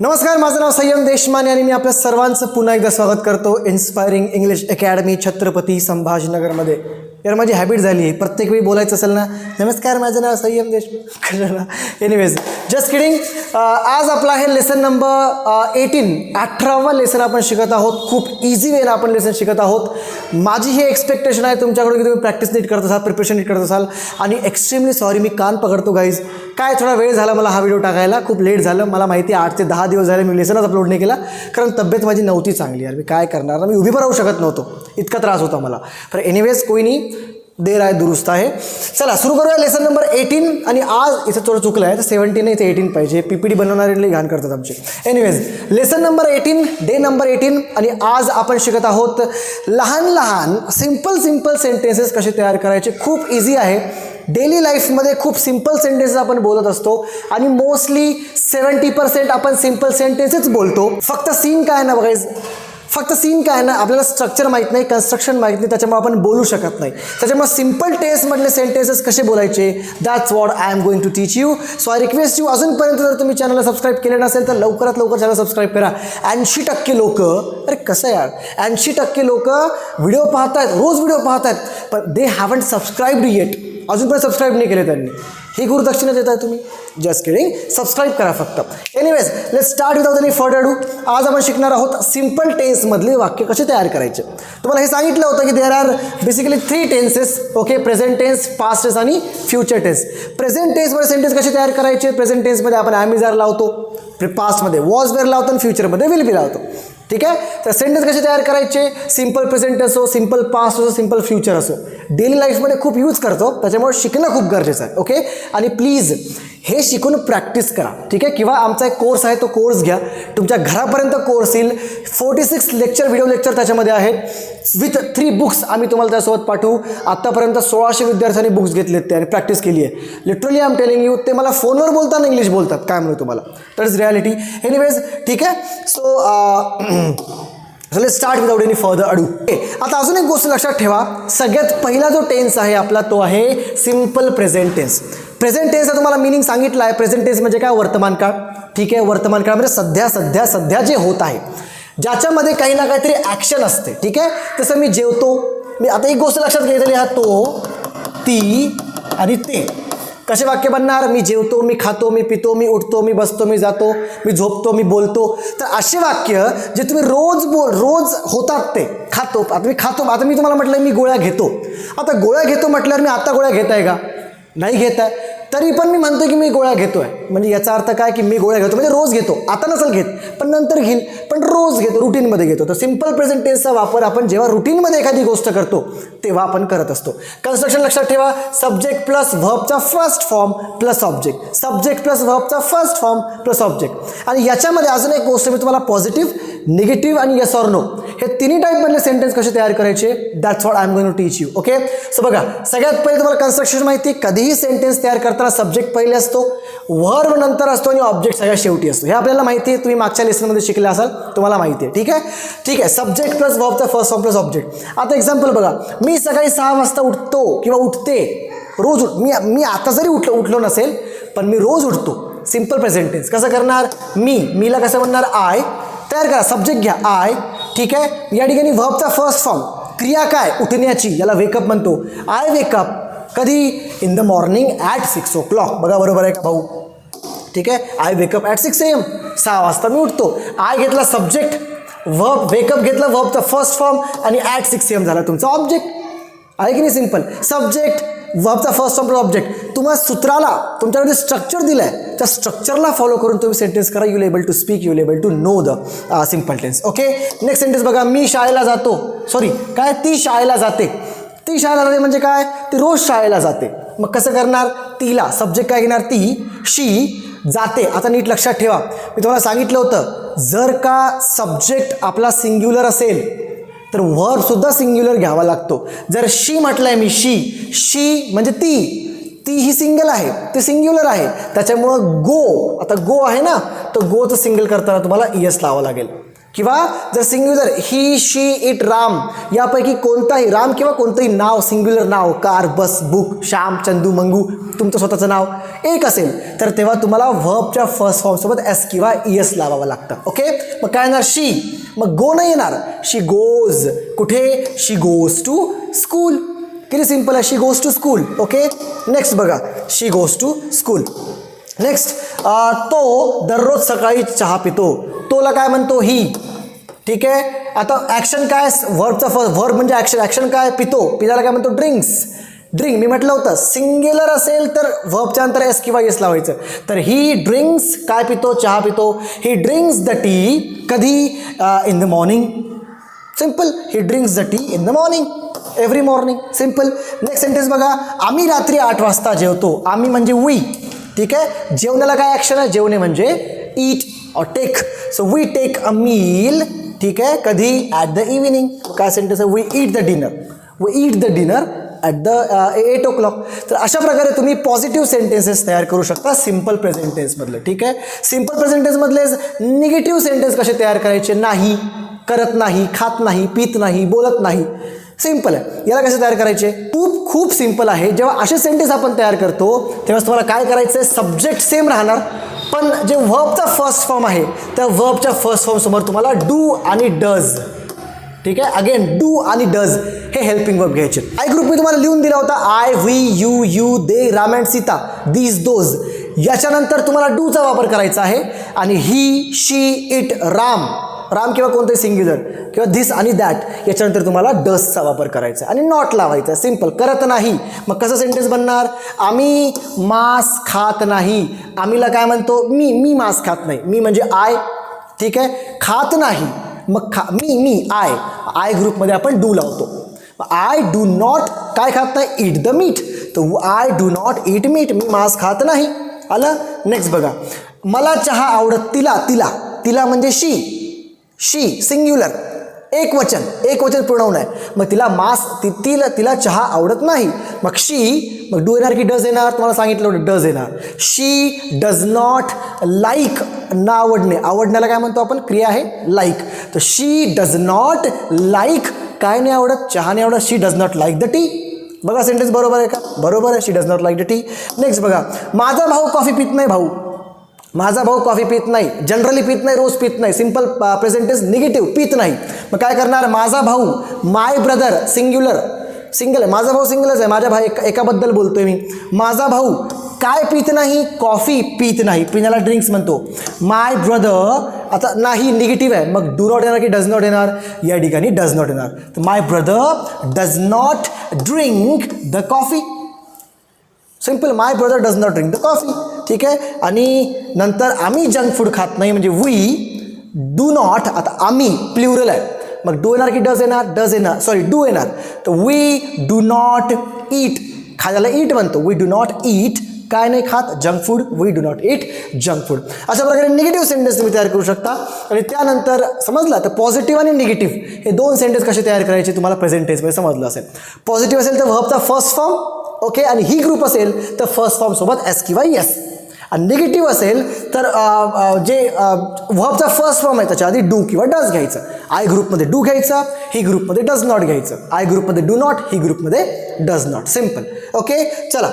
नमस्कार माझं नाव संयम देशमाने आणि मी आपल्या सर्वांचं पुन्हा एकदा स्वागत करतो इन्स्पायरिंग इंग्लिश अकॅडमी छत्रपती संभाजीनगरमध्ये. यार माझी हॅबिट झाली आहे. प्रत्येक वेळी बोलायचं असेल ना? नमस्कार माझं नाव Sanyam Deshmukh anyways just kidding uh, आज आपला आहे लेसन नंबर एटीन अठरावा लेसन आपण शिकत आहोत. खूप इझी वेला आपण लेसन शिकत आहोत. माझी ही एक्सपेक्टेशन आहे तुमच्याकडून की तुम्ही प्रॅक्टिस नीट करत असाल प्रिपरेशन नीट करत असाल. आणि एक्स्ट्रीमली सॉरी मी कान पकडतो गाईज काय थोडा वेळ झाला मला हा व्हिडिओ टाकायला? खूप लेट झालं. मला माहिती आहे आठ ते दहा दिवस झाले मी लेसनच अपलोड नाही केला. कारण तब्येत माझी नव्हती चांगली यार. मी काय करणार? मी उभी पण राहू शकत नव्हतो. इतका त्रास होता मला. तर एनिवेज कोई नाही. देर आहे दुरुस्त आहे. चला सुरू करूया लेसन नंबर एटीन आणि आज इथं थोडं चुकलं आहे तर सेव्हन्टीन इथे एटीन पाहिजे. पी पी डी बनवणारे लई घाण करतात आमचे. Anyways lesson number eighteen day number eighteen आणि आज आपण शिकत आहोत लहान लहान सिंपल सिंपल सेंटेन्सेस कसे तयार करायचे. खूप इझी आहे. डेली लाईफमध्ये खूप सिंपल सेंटेन्सेस आपण बोलत असतो. आणि मोस्टली सेवन्टी पर्सेंट आपण सिंपल सेंटेन्सेस बोलतो. फक्त सीन काय ना बघायचं फक्त सीन काय ना आपल्याला स्ट्रक्चर माहीत नाही कन्स्ट्रक्शन माहीत नाही त्याच्यामुळे आपण बोलू शकत नाही. त्याच्यामुळे सिंपल टेस्टमधले सेंटेन्सेस कसे बोलायचे? That's what I am going to teach you so I request you अजूनपर्यंत जर तुम्ही चॅनलला सबस्क्राईब केले नसेल तर लवकरात लवकर चॅनल सबस्क्राईब करा. ऐंशी टक्के लोक अरे कसं यार? ऐंशी टक्के लोक व्हिडिओ पाहत आहेत रोज व्हिडिओ पाहत आहेत पण दे हॅवंट सबस्क्राईब्ड येट अजूनपर्यंत सबस्क्राईब नाही केले त्यांनी. ही गुरुदक्षिणा देत आहे तुम्ही. जस्ट किडिंग सबस्क्राईब करा फक्त. Anyways let start without any further do आज आपण शिकणार आहोत सिंपल टेन्समधले वाक्य कसे तयार करायचे. तुम्हाला हे सांगितलं होतं की there are basically three tenses okay present tense past tense आणि फ्युचर टेन्स प्रेझेंट टेन्समध्ये सेंटेन्स कसे तयार करायचे? प्रेझेंट टेन्समध्ये आपण ॲमिजार लावतो. पास्टमध्ये वॉज वेअर लावतो आणि फ्युचरमध्ये विल बी लावतो. ठीक आहे? तर सेंटेन्स कसे तयार करायचे? सिंपल प्रेझेंट असो सिंपल पास्ट असो सिंपल फ्युचर असो. डेली लाईफमध्ये खूप यूज करतो. त्याच्यामुळे शिकणं खूप गरजेचं आहे. ओके आणि प्लीज हे शिकून प्रॅक्टिस करा ठीक आहे? किंवा आमचा एक कोर्स आहे तो कोर्स घ्या. तुमच्या घरापर्यंत कोर्स येईल. Forty six lecture video lecture त्याच्यामध्ये आहेत. विथ थ्री बुक्स आम्ही तुम्हाला त्यासोबत पाठवू. आत्तापर्यंत सोळाशे विद्यार्थ्यांनी बुक्स घेतलेत ते आणि प्रॅक्टिस केली आहे. लिटरली आम टेलिंग यू ते मला फोनवर बोलताना इंग्लिश बोलतात. काय म्हणू तुम्हाला? तर इज रियालिटी एनिवेज ठीक आहे? So so uh, let start without any further ado आता अजून एक गोष्ट लक्षात ठेवा. सगळ्यात पहिला जो टेन्स आहे आपला तो आहे सिंपल प्रेझेंट टेन्स प्रेझेंट टेन्सचा तुम्हाला मिनिंग सांगितलं आहे. प्रेझेंट टेन्स म्हणजे काय? वर्तमान काळ. ठीक आहे? वर्तमान काळ म्हणजे सध्या सध्या सध्या जे होत आहे. ज्याच्यामध्ये काही ना काहीतरी ॲक्शन असते. ठीक आहे? तसं मी जेवतो. मी आता एक गोष्ट लक्षात घेतली हा तो ती आणि ते. कसे वाक्य बनणार? मी जेवतो मी खातो मी पितो मी उठतो मी बसतो मी जातो मी झोपतो मी बोलतो. तर असे वाक्य जे तुम्ही रोज बोल रोज होतात ते. खातो. आता मी खातो. आता मी तुम्हाला म्हटलं मी गोळ्या घेतो. आता गोळ्या घेतो म्हटल्यावर मी आता गोळ्या घेत आहे का? नाही घेत आहे तरी पण मी म्हणतो की मी गोळ्या घेतो आहे म्हणजे याचा अर्थ काय की मी गोळ्या घेतो म्हणजे रोज घेतो. आता नसेल घेत पण नंतर घेईल. पण रोज घेतो रुटीनमध्ये घेतो. तर सिंपल प्रेझेंट टेन्सचा वापर आपण जेव्हा रुटीनमध्ये एखादी गोष्ट करतो तेव्हा आपण करत असतो. कन्स्ट्रक्शन लक्षात ठेवा. Subject plus व्हबचा first form plus object subject plus व्हबचा first form plus object आणि याच्यामध्ये अजून एक गोष्ट मी तुम्हाला पॉझिटिव्ह निगेटिव्ह आणि यस ऑर नो हे तिन्ही टाईपमधले सेंटेन्स कसे तयार करायचे? That's what I am going to teach you okay so बघा सगळ्यात पहिले तुम्हाला कन्स्ट्रक्शन माहिती कधीही सेंटेन्स तयार करताना सब्जेक्ट पहिले असतो वर्ब नंतर असतो आणि ऑब्जेक्ट सगळ्यात शेवटी असतो. हे आपल्याला माहिती आहे तुम्ही मागच्या लेसनमध्ये शिकले असाल तुम्हाला माहिती आहे ठीक आहे? ठीक आहे सब्जेक्ट प्लस वर्बचा फर्स्ट ऑफ प्लस ऑब्जेक्ट आता एक्झाम्पल बघा मी सकाळी सहा वाजता उठतो किंवा उठते रोज उठ मी मी आता जरी उठलो उठलो नसेल पण मी रोज उठतो. सिंपल प्रेझेंटेन्स कसं करणार? मी मीला कसं म्हणणार? आय तयार करा सब्जेक्ट घ्या. आय ठीक आहे? या ठिकाणी व्हबचा फर्स्ट फॉर्म क्रिया काय? उठण्याची याला वेकअप म्हणतो. आय वेकअप कधी? In the morning at six o'clock बघा बरोबर आहे का भाऊ? ठीक आहे? I wake up at six AM सहा वाजता मी उठतो. आय घेतला सब्जेक्ट व्हब वेकअप घेतला व्हबचा फर्स्ट फॉर्म आणि ॲट सिक्स एम झाला तुमचा ऑब्जेक्ट आहे की नाही सिंपल सब्जेक्ट वर्बचा फर्स्ट फॉर्म ऑब्जेक्ट तुम्हाला सूत्राला तुमच्याकडे स्ट्रक्चर दिलं आहे त्या स्ट्रक्चरला फॉलो करून तुम्ही सेंटेन्स करा. You able to speak you able to know the simple tense okay next sentence बघा मी शाळेला जातो. सॉरी काय? ती शाळेला जाते. ती शाळेला जाते म्हणजे काय? ती रोज शाळेला जाते. मग कसं करणार? तिला सब्जेक्ट काय घेणार? ती शी जाते. आता नीट लक्षात ठेवा. मी तुम्हाला सांगितलं होतं जर का सब्जेक्ट आपला सिंग्युलर असेल तर वर्ब सुद्धा सिंग्युलर घ्यावा लागतो. जर शी म्हटलंय मी शी शी म्हणजे ती. ती ही सिंगल आहे ती सिंग्युलर आहे. त्याच्यामुळं गो आता गो आहे ना तर गोचं सिंगल करताना तुम्हाला यस लावावं लागेल. किंवा जर singular he she it Ram यापैकी कोणताही राम किंवा कोणतंही नाव सिंग्युलर नाव car bus book Shyam Chandu Mangu तुमचं स्वतःचं नाव एक असेल तर तेव्हा तुम्हाला व्हर्बच्या फर्स्ट फॉर्मसोबत एस किंवा ई एस लावावं लागतं. ओके मग काय येणार शी मग गो नाही येणार. शी गोज कुठे? शी गोज टू स्कूल किती सिंपल आहे. She goes to school okay next बघा. She goes to school next तो दररोज सकाळी चहा पितो. तोला काय म्हणतो? ही. ठीक आहे? आता ॲक्शन काय? व्हर्बचा फर्स्ट व्हर्ब म्हणजे ॲक्शन ॲक्शन काय? पितो. पिताला काय म्हणतो? ड्रिंक्स ड्रिंक मी म्हटलं होतं सिंग्युलर असेल तर व्हर्बच्या नंतर एस किंवा एस लावायचं. तर ही ड्रिंक्स काय पितो? चहा पितो. ही ड्रिंक्स द टी कधी? In the morning simple he drinks the tea in the morning every morning simple next sentence बघा. आम्ही रात्री आठ वाजता जेवतो. आम्ही म्हणजे वी ठीक आहे? जेवणाला काय ॲक्शन आहे? जेवणे म्हणजे eat or take so we take a meal ठीक आहे? कधी? ॲट द इव्हिनिंग काय सेंटेन्स आहे? We eat the dinner we eat the dinner at the eight o'clock तर अशा प्रकारे तुम्ही पॉझिटिव्ह सेंटेन्सेस तयार करू शकता. सिंपल प्रेझेंट टेन्समधले ठीक आहे? सिंपल प्रेझेंट निगेटिव्ह सेंटेन्स कसे तयार करायचे? नाही करत नाही खात नाही पित नाही बोलत नाही. सिंपल आहे. याला कसे तयार करायचे? खूप खूप सिंपल आहे. जेव्हा असे सेंटेन्स आपण तयार करतो तेव्हा तुम्हाला काय करायचं आहे सब्जेक्ट सेम राहणार. पण जे व्हर्बचा फर्स्ट फॉर्म आहे त्या व्हर्बच्या फर्स्ट फॉर्मसमोर तुम्हाला डू आणि डज ठीक आहे? अगेन डू आणि डज हे हेल्पिंग वर्ब घ्यायचे. आय ग्रुप मी तुम्हाला लिहून दिला होता I we you you they Ram and Sita these those याच्यानंतर तुम्हाला डूचा वापर करायचा आहे आणि he she it Ram. Ram किंवा कोणतंही सिंग्युलर किंवा धिस आणि दॅट याच्यानंतर तुम्हाला डसचा वापर करायचा आहे. आणि नॉट लावायचा सिंपल करत नाही. मग कसं सेंटेन्स बनणार? आम्ही मांस खात नाही. आम्हीला काय म्हणतो? मी मी मांस खात नाही. मी म्हणजे आय ठीक आहे? खात नाही. मग खा मी मी आय आय ग्रुपमध्ये आपण डू लावतो. आय डू नॉट काय खात नाही इट द मीठ तर I do not eat meat मी मांस खात नाही. आलं? नेक्स्ट बघा. मला चहा आवडत तिला तिला. तिला म्हणजे शी शी सिंग्युलर एक वचन एक वचन प्रणवून आहे मग तिला मास ती तिला तिला चहा आवडत नाही. मग शी मग डू येणार की डज येणार? तुम्हाला सांगितलं होतं डज येणार. शी डज नॉट लाईक ना आवडणे आवडण्याला काय म्हणतो आपण? क्रिया आहे लाईक तर शी डज नॉट लाईक काय नाही आवडत? चहा नाही आवडत. She does not like the tea बघा सेंटेन्स बरोबर आहे का? बरोबर आहे. She does not like the tea next बघा. माझा भाऊ कॉफी पित नाही भाऊ. माझा भाऊ कॉफ़ी पित नाही. जनरली पित नाही, रोज पित नाही. सिम्पल प्रेझेंटेन्स निगेटिव्ह पित नाही. मग काय करणार? माझा भाऊ माय ब्रदर सिंग्युलर सिंगल आहे. माझा भाऊ सिंगलच आहे. माझ्या भाई एका, एकाबद्दल बोलतोय मी. माझा भाऊ काय पित नाही? कॉफ़ी पित नाही. पिण्याला ड्रिंक्स म्हणतो. माय ब्रदर आता नाही निगेटिव्ह आहे. मग डू नॉट येणार की डज नॉट येणार? या ठिकाणी डज नॉट येणार. तर my brother does not drink the coffee simple my brother does not drink the coffee ठीक आहे? आणि नंतर आम्ही जंक फूड खात नाही म्हणजे वी डू नॉट आता आम्ही प्ल्युरल आहे. मग डू येणार की डज येणार? डज येणार. सॉरी डू येणार. तर वी डू नॉट ईट खायला ईट म्हणतो. वी डू नॉट ईट काय नाही खात? Junk food we do not eat junk food अशा प्रकारे निगेटिव्ह सेंटेन्स तुम्ही तयार करू शकता. आणि त्यानंतर समजलं तर पॉझिटिव्ह आणि निगेटिव्ह हे दोन सेंटेन्स कसे तयार करायचे तुम्हाला प्रेझेंटेजमध्ये समजलं असेल. पॉझिटिव्ह असेल तर व्हर्बचा फर्स्ट फॉर्म ओके आणि ही ग्रुप असेल तर फर्स्ट फॉर्मसोबत एस किंवा यस आणि निगेटिव्ह असेल तर जे व्हर्बचा फर्स्ट फॉर्म आहे त्याच्या आधी डू किंवा डज घ्यायचं. आय ग्रुपमध्ये डू घ्यायचं ही ग्रुपमध्ये डज नॉट घ्यायचं. आय ग्रुपमध्ये डू नॉट ही ग्रुपमध्ये डज नॉट सिंपल ओके चला.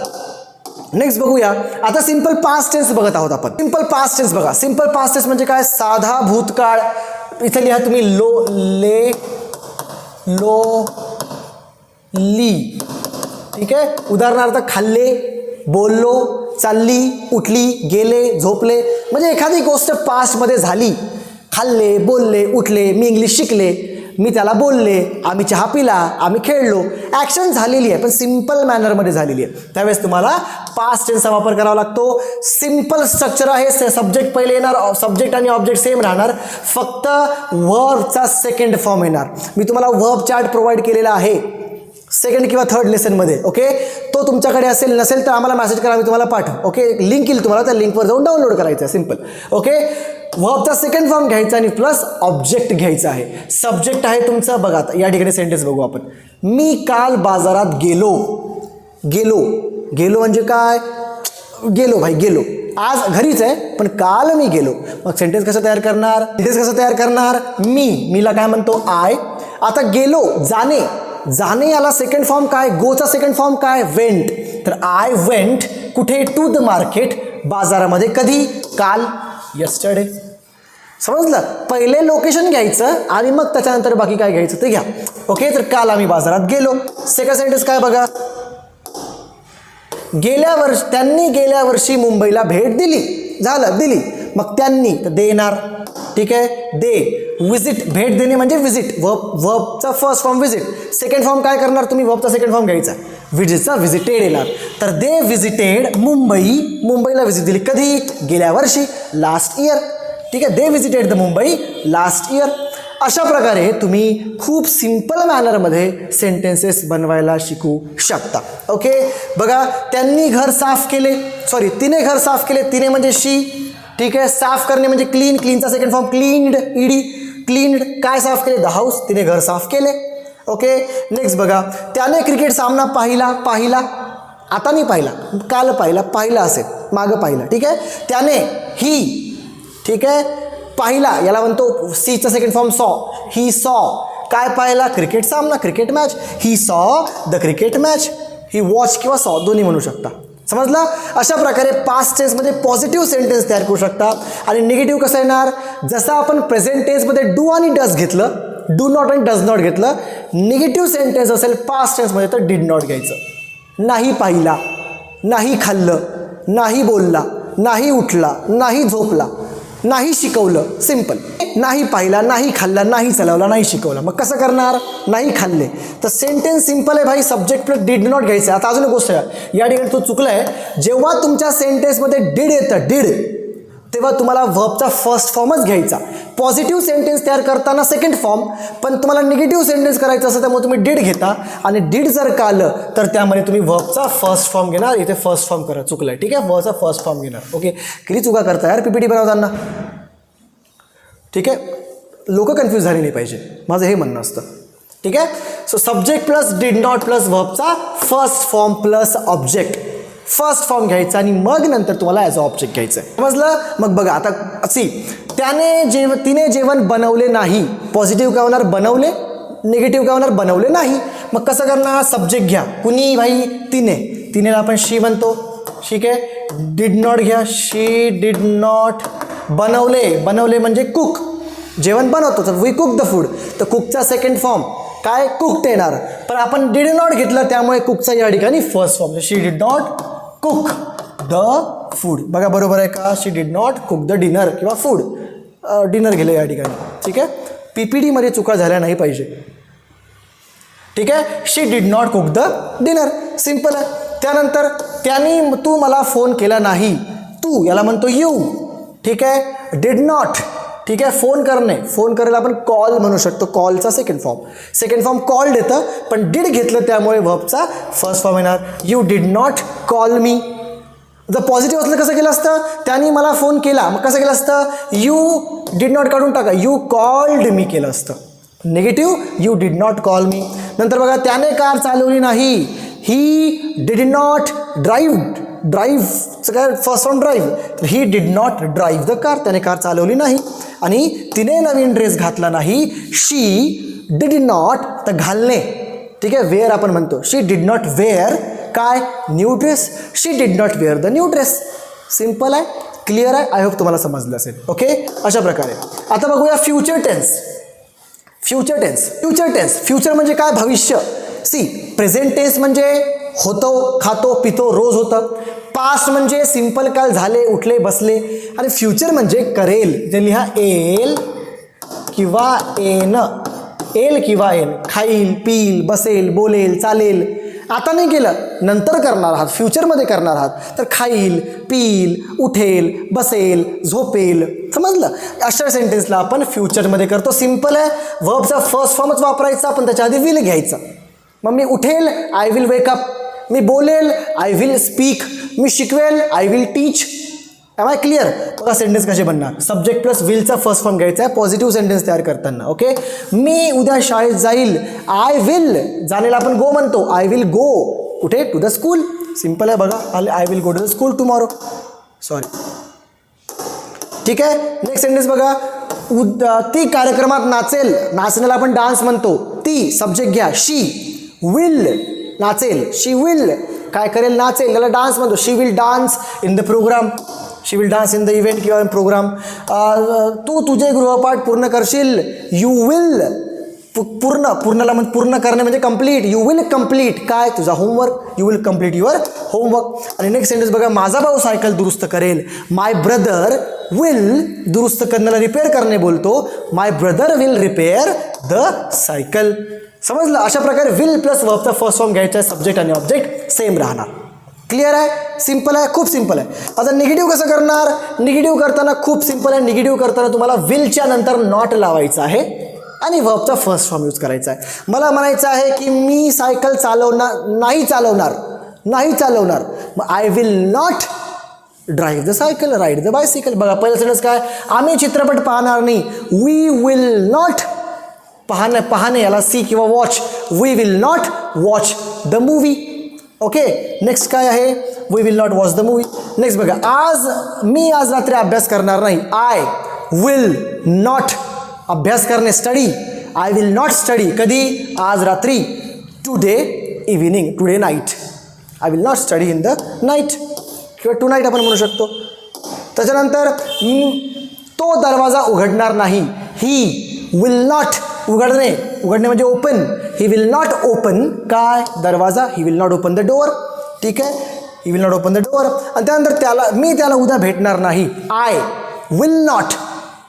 नेक्स्ट बघूया. आता सिंपल पास्ट टेन्स बघत आहोत आपण. सिंपल पास्ट टेन्स बघा. सिंपल पास्ट टेन्स म्हणजे काय? साधा भूतकाळ. इथे लिहा तुम्ही लो ले लो ली. ठीक आहे? उदाहरणार्थ खाल्ले बोललो चालली उठली गेले झोपले. म्हणजे एखादी गोष्ट पास्टमध्ये झाली. खाल्ले बोलले उठले मी इंग्लिश शिकले. मी त्याला बोलले आम्ही चहा पिला आम्ही खेळलो. ॲक्शन झालेली आहे पण सिंपल मॅनरमध्ये झालेली आहे. त्यावेळेस तुम्हाला पास्ट टेन्सचा वापर करावा लागतो. सिंपल स्ट्रक्चर आहे सब्जेक्ट पहिले येणार सब्जेक्ट आणि ऑब्जेक्ट सेम राहणार. फक्त वर्बचा सेकंड फॉर्म येणार. मी तुम्हाला वर्ब चार्ट प्रोव्हाइड केलेला आहे. सेकंड किंवा थर्ड लेसनमध्ये ओके तो तुमच्याकडे असेल नसेल तर आम्हाला मेसेज करा मी तुम्हाला पाठव ओके लिंक येईल तुम्हाला त्या लिंकवर जाऊन डाउनलोड करायचं आहे सिंपल ओके वर्बचा सेकंड फॉर्म घ्यायचा आणि प्लस ऑब्जेक्ट घ्यायचा आहे. सब्जेक्ट आहे तुमचा बघा या ठिकाणी सेंटेन्स बघू आपण. मी काल बाजारात गेलो गेलो गेलो म्हणजे काय? गेलो भाई गेलो. आज घरीच आहे पण काल मी गेलो. मग सेंटेन्स कसं तयार करणार? सेंटेन्स कसं तयार करणार? मी मीला काय म्हणतो? आय आता गेलो जाणे. जाणे याला सेकंड फॉर्म काय? गोचा सेकंड फॉर्म काय? वेंट तर आय वेंट कुठे? टू द मार्केट बाजारामध्ये. कधी? काल. यस्टरडे समजलं? पहिले लोकेशन घ्यायचं आणि मग त्याच्यानंतर बाकी काय घ्यायचं ते घ्या. ओके तर काल आम्ही बाजारात गेलो. सेकंड सेंटेन्स काय बघा? गेल्या वर्ष त्यांनी गेल्या वर्षी मुंबईला भेट दिली. झालं दिली. मग त्यांनी तर देणार. ठीक आहे? दे. विजिट भेट देणे म्हणजे visit verb वर्बचा first form visit second form काय करणार तुम्ही? वर्बचा सेकंड फॉर्म घ्यायचा. विजिटचा व्हिजिटेड येणार. तर दे विजिटेड मुंबई. मुंबईला व्हिजिट दिली कधी? गेल्या वर्षी. लास्ट इयर ठीक आहे? They visited the Mumbai last year अशा प्रकारे तुम्ही खूप सिंपल मॅनरमध्ये सेंटेन्सेस बनवायला शिकू शकता. ओके बघा त्यांनी घर साफ केले. सॉरी तिने घर साफ केले. तिने म्हणजे शी. ठीक आहे? साफ करणे म्हणजे clean क्लीनचा second form cleaned ED cleaned काय साफ केले? द हाऊस तिने घर साफ केले. ओके नेक्स्ट बघा. त्याने क्रिकेट सामना पाहिला पाहिला आता नाही पाहिला. काल पाहिला पाहिला असेल. मागं पाहिलं. ठीक आहे? त्याने ही ठीक आहे? पाहिला. याला म्हणतो सीचा second form saw he saw काय पाहिला? क्रिकेट सामना cricket match he saw the cricket match he watch किंवा सॉ दोन्ही म्हणू शकता. समजला? अशा प्रकारे पास्ट टेन्समध्ये पॉझिटिव्ह सेंटेन्स तयार करू शकता. आणि निगेटिव्ह कसं येणार? जसं आपण प्रेझेंट टेन्समध्ये डू आणि डज घेतलं डू नॉट आणि डज नॉट घेतलं निगेटिव्ह सेंटेन्स असेल पास्ट टेन्समध्ये तर डीड नॉट घ्यायचं. नाही पाहिला नाही खाल्लं नाही बोलला नाही उठला नाही झोपला नाही शिकवलं सिंपल नाही पाहिला नाही खाल्ला नाही चालवला नाही शिकवलं. मग कसं करणार? नाही खाल्ले. तर सेंटेन्स सिंपल आहे भाई. सब्जेक्ट प्लस डीड नॉट घ्यायचं. आता अजून एक गोष्ट आहे या ठिकाणी तो चुकला आहे. जेव्हा तुमच्या सेंटेन्समध्ये डीड येतं डीड तेव्हा तुम्हाला व्हबचा फर्स्ट फॉर्मच घ्यायचा. पॉझिटिव्ह सेंटेन्स तयार करताना सेकंड फॉर्म पण तुम्हाला निगेटिव्ह सेंटेन्स करायचं असेल त्यामुळे तुम्ही डिड घेता. आणि डीड जर का आलं तर त्यामध्ये तुम्ही व्हबचा फर्स्ट फॉर्म घेणार. इथे फर्स्ट फॉर्म करा. चुकलं आहे ठीक आहे? व्हचा फर्स्ट फॉर्म घेणार. ओके किती चुका करता यार? पीपीटी बनवताना. ठीक आहे? लोक कन्फ्यूज झाली नाही पाहिजे. माझं हे म्हणणं असतं. ठीक आहे? So subject plus did not plus व्हबचा first form plus object first form घ्यायचा आणि मग नंतर तुम्हाला ॲज अ ऑब्जेक्ट घ्यायचं आहे समजलं? मग बघा आता सी त्याने जेव तिने जेवण बनवले नाही. पॉझिटिव्ह काय होणार? बनवले. निगेटिव्ह काय होणार? बनवले नाही. मग कसं करणार? सब्जेक्ट घ्या. कुणी? भाई तिने. तिने आपण शी म्हणतो. ठीक आहे? डिड नॉट घ्या. शी डिड नॉट बनवले बनवले म्हणजे कुक जेवण बनवतो तर वी कुक द फूड तर कुकचा सेकंड फॉर्म काय? कुकड येणार. पण आपण डीड नॉट घेतलं त्यामुळे कुकचा या ठिकाणी first form she did not cook the food बघा बरोबर आहे का? She did not cook the dinner किंवा फूड डिनर गेलं या ठिकाणी. ठीक आहे? पी पी डीमध्ये चुका झाल्या नाही पाहिजे. ठीक आहे? She did not cook the dinner simple आहे. त्यानंतर त्यांनी तू मला फोन केला नाही. तू याला म्हणतो यू ठीक आहे? डिड नॉट ठीक आहे? फोन करणे. फोन करायला आपण कॉल म्हणू शकतो. कॉलचा second form second form called येतं पण डिड घेतलं त्यामुळे व्हबचा फर्स्ट फॉर्म येणार. You did not call me जर पॉझिटिव्ह असलं कसं केलं असतं? त्यांनी मला फोन केला. मग कसं केलं असतं? यू डिड नॉट काढून टाका. यू कॉल्ड मी केलं असतं. Negative you did not call me नंतर बघा त्याने कार चालवली नाही. ही डिड नॉट ड्राईव्ह ड्राईव्हचं काय फर्स्ट ऑन ड्राईव्ह तर he did not drive the car त्याने कार चालवली नाही. आणि तिने नवीन ड्रेस घातला नाही. शी डिड नॉट तर घालणे. ठीक आहे? वेअर आपण म्हणतो. शी डिड नॉट वेअर काय? New dress she did not wear the new dress simple आहे. क्लिअर आहे. आय होप तुम्हाला समजलं असेल. ओके अशा प्रकारे. आता बघूया future tense future tense future tense future म्हणजे काय? भविष्य. सी प्रेझेंट टेन्स म्हणजे होतो खातो पितो रोज होतं. पास्ट म्हणजे सिंपल काल झाले उठले बसले. आणि फ्युचर म्हणजे करेल. जे लिहा एल किंवा एन. एल किंवा एन. खाईल पिईल बसेल बोलेल चालेल. आता नाही केलं नंतर करणार आहात. फ्युचरमध्ये करणार आहात. तर खाईल पिईल उठेल बसेल झोपेल. समजलं? अशा सेंटेन्सला आपण फ्युचरमध्ये करतो. सिंपल आहे. वर्बचा फर्स्ट फॉर्मच वापरायचा पण त्याच्या आधी विल घ्यायचं. मग मी उठेल आय विल वेकअप मी बोलेल आय विल स्पीक मी शिकवेल I will teach am I clear बघा सेंटेन्स कसे बनणार. सब्जेक्ट प्लस विलचा फर्स्ट फॉर्म घ्यायचा आहे. पॉझिटिव्ह सेंटेन्स तयार करताना ओके मी उद्या शाळेत जाईल. आय विल जाण्याला आपण गो म्हणतो. आय विल गो कुठे? टू द स्कूल सिंपल आहे बघा. I will go to the school tomorrow sorry ठीक आहे? नेक्स्ट सेंटेन्स बघा. उद ती कार्यक्रमात नाचेल. नाचण्याला आपण डान्स म्हणतो. ती सब्जेक्ट घ्या. शी विल नाचेल. शी विल काय करेल? नाचेल. त्याला डान्स म्हणतो. She will dance in the programme she will dance in the event किंवा प्रोग्राम तू तुझे गृहपाठ पूर्ण करशील. यू विल पूर्ण पूर्णला म्हणजे पूर्ण करणे म्हणजे कंप्लीट यू विल कंप्लीट काय? तुझा homework you will complete your homework आणि नेक्स्ट सेंटेन्स बघा माझा भाऊ सायकल दुरुस्त करेल. माय ब्रदर विल दुरुस्त करण्याला रिपेअर करणे बोलतो. My brother will repair the cycle समजलं? अशा प्रकारे विल प्लस वर्बचा फर्स्ट फॉर्म घ्यायचा आहे सब्जेक्ट आणि ऑब्जेक्ट सेम राहणार. क्लिअर आहे? सिंपल आहे? खूप सिंपल आहे. आता निगेटिव्ह कसं करणार? निगेटिव्ह करताना खूप सिंपल आहे. निगेटिव्ह करताना तुम्हाला विलच्या नंतर नॉट लावायचं आहे. आणि वर्बचा फर्स्ट फॉर्म यूज करायचा आहे. मला म्हणायचं आहे की मी सायकल चालवणार नाही चालवणार नाही चालवणार मग I will not drive the cycle ride the bicycle बघा पहिलं सेंटेन्स काय? आम्ही चित्रपट पाहणार नाही. वी विल नॉट पाहणं पाहणे याला सी किंवा watch we will not watch the movie okay next काय आहे? We will not watch the movie next बघा आज मी आज रात्री अभ्यास करणार नाही. आय विल नॉट अभ्यास करणे study I will not study कधी? आज रात्री. Today evening today night I will not study in the night किंवा टू नाईट आपण म्हणू शकतो. त्याच्यानंतर तो दरवाजा उघडणार नाही. ही विल नॉट उघडणे. उघडणे म्हणजे open he will not open काय? दरवाजा. He will not open the door ठीक आहे? He will not open the door आणि त्यानंतर त्याला मी त्याला उद्या भेटणार नाही. आय विल नॉट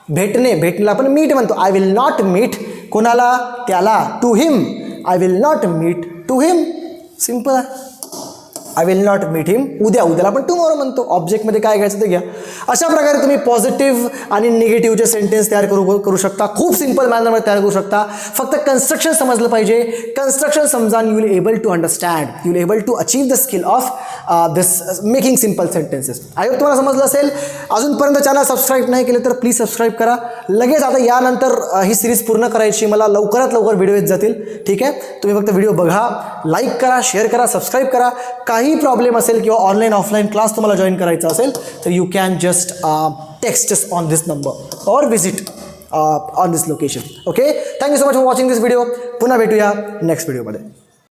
भेटणे भेटला आपण मीट म्हणतो. आय विल नॉट मीट कोणाला? त्याला. To him I will not meet to him simple आहे. I will not meet him उद्या उद्याला आपण टुमॉरो म्हणतो. ऑब्जेक्टमध्ये काय घ्यायचं ते घ्या. अशा प्रकारे तुम्ही पॉझिटिव्ह आणि निगेटिव्हचे सेंटेन्स तयार करू करू शकता. खूप सिंपल मॅनरमध्ये तयार करू शकता. फक्त कन्स्ट्रक्शन समजलं पाहिजे. कन्स्ट्रक्शन समजा you will able to understand you will able to achieve the skill of this making simple sentences I hope तुम्हाला समजलं असेल. अजूनपर्यंत चॅनल सबस्क्राईब नाही केले तर प्लीज सबस्क्राईब करा. लगेच आता यानंतर ही सिरीज पूर्ण करायची मला लवकरात लवकर व्हिडिओ येत जातील. ठीक आहे? तुम्ही फक्त व्हिडिओ बघा लाईक करा शेअर करा सबस्क्राईब करा. काही प्रॉब्लेम असेल किंवा ऑनलाईन ऑफलाईन क्लास तुम्हाला जॉईन करायचा असेल तर you can just text on this number or visit on this location okay thank you so much for watching this video पुन्हा भेटूया नेक्स्ट व्हिडिओमध्ये